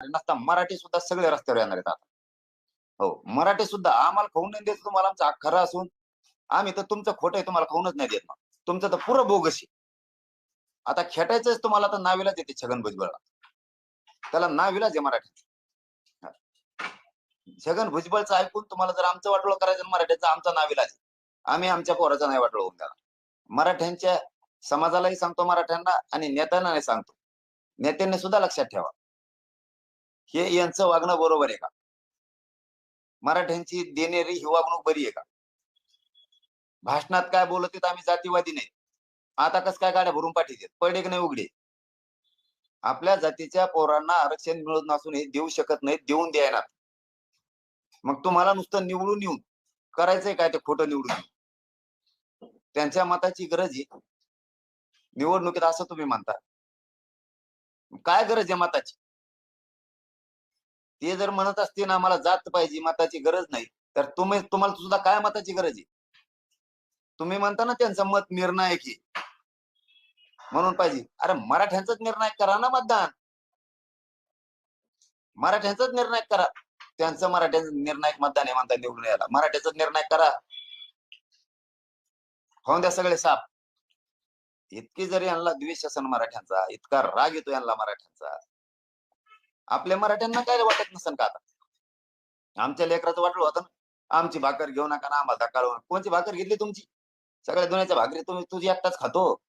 नसता मराठी सुद्धा सगळे रस्त्यावर येणार आहेत आता. हो मराठी सुद्धा आम्हाला खाऊन नाही देत तुम्हाला आमचं खरं असून आम्ही तर तुमचं खोटं आहे तुम्हाला खाऊनच नाही देत ना तुमचं तर पुरं बोगस आहे. आता खेटायचंच तुम्हाला तर नाविलाच येते छगन भुजबळला त्याला नाविलाच आहे मराठी छगन भुजबळचं ऐकून तुम्हाला जर आमचं वाटोळ करायचं ना मराठीचं आमचा नाविलाज आम्ही आमच्या पोराचा नाही वाटोळ होऊन त्याला मराठ्यांच्या समाजालाही सांगतो मराठ्यांना आणि नेत्यांना नाही सांगतो. नेत्यांनी सुद्धा लक्षात ठेवा. हे यांचं वागणं बरोबर आहे का? मराठ्यांची देणेरी ही वागणूक बरी आहे का? भाषणात काय बोलत आहेत आम्ही जातीवादी नाही. आता कस काय गाड्या भरून पाठीत पडे की नाही उघडे? आपल्या जातीच्या पोरांना आरक्षण मिळत नसून हे देऊ शकत नाहीत देऊन द्यायला. मग तुम्हाला नुसतं निवडून येऊन करायचंय काय ते खोटं निवडून त्यांच्या मताची गरज आहे. निवडणुकीत असं तुम्ही म्हणता. काय गरज आहे मताची? ते जर म्हणत असते ना मला जात पाहिजे मताची गरज नाही तर तुम्ही तुम्हाला सुद्धा काय मताची गरज आहे? तुम्ही म्हणता ना त्यांचं मत निर्णायक आहे. म्हणून पाहिजे. अरे मराठ्यांचाच निर्णय करा ना मतदान. मराठ्यांचाच निर्णय करा. त्यांचं मराठ्यांचं निर्णायक मतदान आहे म्हणता निवडून यायला. मराठ्यांचाच निर्णय करा. होऊन द्या सगळे साप. इतकी जरी यांना द्वेष असेल मराठ्यांचा इतका राग येतो यांना मराठ्यांचा. आपल्या मराठ्यांना काय वाटत नसेल का आता? आमच्या लेकराचं वाटलं होतं ना आमची भाकर घेऊ नका ना आम्हाला धक्का कोणची भाकर घेतली तुमची? सगळ्या दुनियाच्या भाकरी तुम्ही तुझी एकटाच खातो.